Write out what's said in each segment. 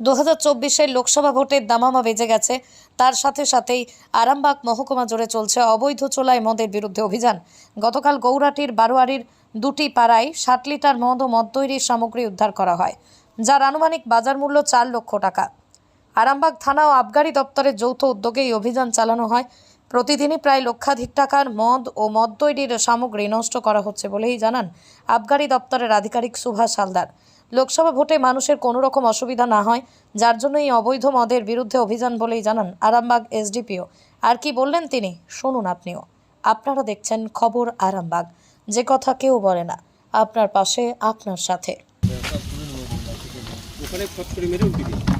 দু হাজার লোকসভা ভোটের দামামা বেজে গেছে। তার সাথে সাথেই আরামবাগ মহকুমা জুড়ে চলছে অবৈধ চোলায় মদের বিরুদ্ধে অভিযান। গতকাল গৌরাটির বারোয়ারির দুটি পাড়ায় ষাট লিটার মদ ও মদ তৈরির সামগ্রী উদ্ধার করা হয়, যার আনুমানিক বাজার মূল্য চার লক্ষ টাকা। আরামবাগ থানা ও আবগারি দপ্তরের যৌথ উদ্যোগে এই অভিযান চালানো হয়। প্রতিদিনই প্রায় লক্ষাধিক টাকার মদ ও মদ তৈরির সামগ্রী নষ্ট করা হচ্ছে বলেই জানান আবগারি দপ্তরের আধিকারিক সুভাষ হালদার। লোকসভা ভোটে মানুষের কোনো রকম অসুবিধা না হয়, যার জন্য এই অবৈধ মদের বিরুদ্ধে অভিযান বলেই জানান আরামবাগ এসডিপিও। আর কি বললেন তিনি? শুনুন আপনিও। আপনারা দেখছেন খবর আরামবাগ। যে কথা কেউ বলে না। আপনার পাশে, আপনার সাথে। ওখানে ফট করে মেরে উল্টে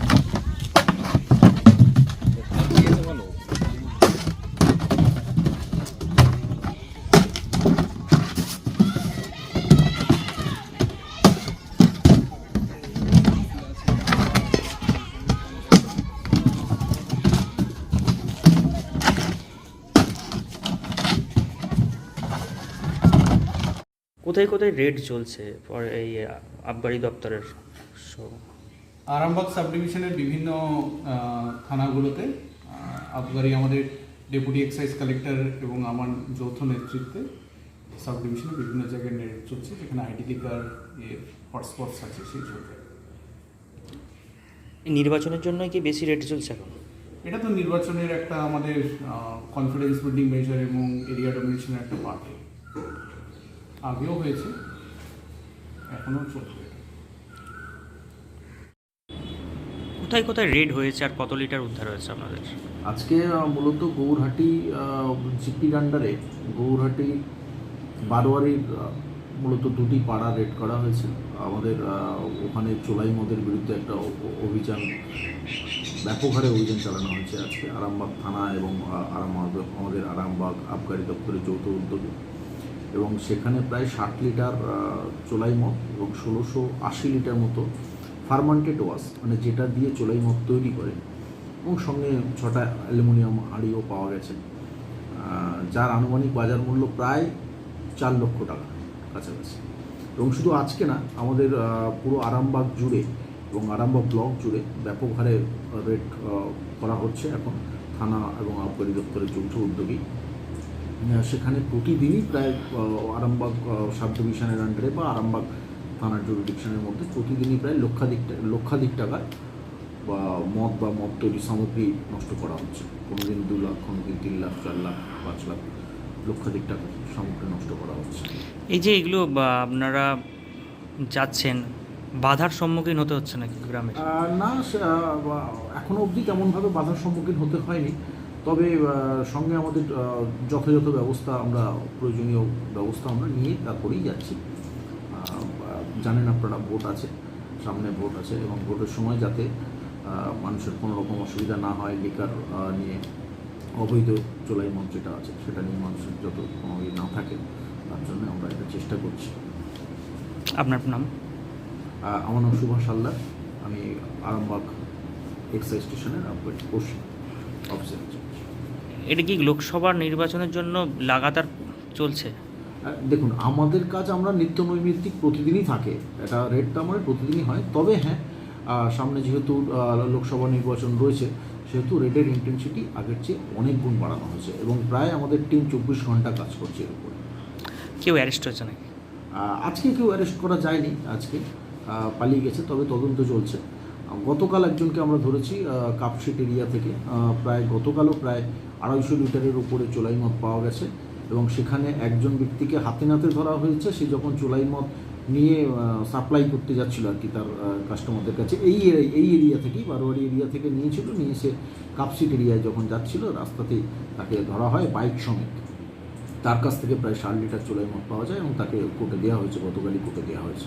কোথায় কোথায় রেড চলছে এই আবগারি দপ্তরের সব আরামবাগ সাব ডিভিশনের বিভিন্ন থানাগুলোতে আবগারি আমাদের ডেপুটি এক্সাইজ কালেক্টর এবং আমার যৌথ নেতৃত্বে সাব ডিভিশনে বিভিন্ন জায়গায় নেট চলছে যেখানে আইডি কার্ড এর হটস্পটস আছে সেই জায়গায় এই নির্বাচনের জন্য কি বেশি রেড চলছে এখন? এটা তো নির্বাচনের একটা আমাদের কনফিডেন্স বিল্ডিং মেজার এবং এরিয়া ডমিনেশনের একটা পার্ট আগেও হয়েছে এখনও চলছে। কোথায় কোথায় রেড হয়েছে আর কত লিটার উদ্ধার হয়েছে আপনাদের? আজকে মূলত গৌরহাটি জিপির আন্ডারে গৌরহাটি বারোয়ারির মূলত দুটি পাড়া রেড করা হয়েছে। আমাদের ওখানে চোলাই মদের বিরুদ্ধে একটা অভিযান ব্যাপক হারে অভিযান চালানো হয়েছে আজকে। আরামবাগ থানা এবং আরামবাগ আমাদের আরামবাগ আবগারি দপ্তরের যৌথ উদ্যোগে। এবং সেখানে প্রায় ষাট লিটার চোলাই মদ এবং ষোলোশো আশি লিটার মতো ফার্মান্টেড ওয়াশ মানে যেটা দিয়ে চোলাই মদ তৈরি করে। এবং সঙ্গে ছটা অ্যালুমিনিয়াম হাঁড়িও পাওয়া গেছে। যার আনুমানিক বাজার মূল্য প্রায় চার লক্ষ টাকা কাছাকাছি। এবং শুধু আজকে না আমাদের পুরো আরামবাগ জুড়ে এবং আরামবাগ ব্লক জুড়ে ব্যাপক হারে রেট করা হচ্ছে এখন থানা এবং আবগারি দপ্তরের যৌথ উদ্যোগেই। আহ, সেখানে প্রতিদিনই প্রায় আরামবাগ সাব ডিভিশনের আন্ডারে বা আরামবাগ থানার জুরিডিকশনের মধ্যে প্রতিদিনই প্রায় লক্ষাধিক লক্ষাধিক টাকার বা মদ বা মদ তৈরি সামগ্রী নষ্ট করা হচ্ছে। কোনো দিন দু লাখ কোনো দিন তিন লাখ চার লাখ পাঁচ লাখ লক্ষাধিক টাকার সামগ্রী নষ্ট করা হচ্ছে। এই যে এগুলো আপনারা যাচ্ছেন বাধার সম্মুখীন হতে হচ্ছে নাকি গ্রামে? না এখনও অবধি তেমনভাবে বাধার সম্মুখীন হতে হয়নি। তবে সঙ্গে আমাদের যথাযথ ব্যবস্থা আমরা প্রয়োজনীয় ব্যবস্থা আমরা নিয়ে তা করেই যাচ্ছি। জানেন আপনারা ভোট আছে সামনে ভোট আছে এবং ভোটের সময় যাতে মানুষের কোনো রকম অসুবিধা না হয় লিকার নিয়ে অবৈধ চোলাই মঞ্চ যেটা আছে সেটা নিয়ে মানুষের যত কোনো ইয়ে না থাকে তার জন্য আমরা এটা চেষ্টা করছি। আপনার নাম? আমার নাম সুভাষ হালদার। আমি আরামবাগ এক্সাইজ স্টেশনের আপনার পশ্চিম অফিসার আছি। এটা কি লোকসভা নির্বাচনের জন্য লাগাতার চলছে? দেখুন আমাদের কাজ আমরা নিত্য নৈমিত্তিক প্রতিদিনই থাকে। এটা রেটটা আমাদের প্রতিদিনই হয়। তবে হ্যাঁ সামনে যেহেতু লোকসভা নির্বাচন রয়েছে সেহেতু রেটের ইন্টেন্সিটি আগের চেয়ে অনেক গুণ বাড়ানো হয়েছে এবং প্রায় আমাদের টিম চব্বিশ ঘণ্টা কাজ করছে এর উপরে। কেউ অ্যারেস্ট হয়েছে নাকি? আজকে কেউ অ্যারেস্ট করা যায়নি। আজকে পালিয়ে গেছে তবে তদন্ত চলছে। গতকাল একজনকে আমরা ধরেছি কাপশিট এরিয়া থেকে। প্রায় গতকালও প্রায় আড়াইশো লিটারের উপরে চোলাই মদ পাওয়া গেছে এবং সেখানে একজন ব্যক্তিকে হাতে নাতে ধরা হয়েছে। সে যখন চোলাই মদ নিয়ে সাপ্লাই করতে যাচ্ছিল আর কি তার কাস্টমারদের কাছে, এই এই এরিয়া থেকেই, বারোয়ারি এরিয়া থেকে নিয়েছিল, নিয়ে সে কাপশিট এরিয়ায় যখন যাচ্ছিল, রাস্তাতেই তাকে ধরা হয় বাইক সমেত। তার কাছ থেকে প্রায় ষাট লিটার চোলাই মদ পাওয়া যায় এবং তাকে কোর্টে দেওয়া হয়েছে, গতকালই কোর্টে দেওয়া হয়েছে।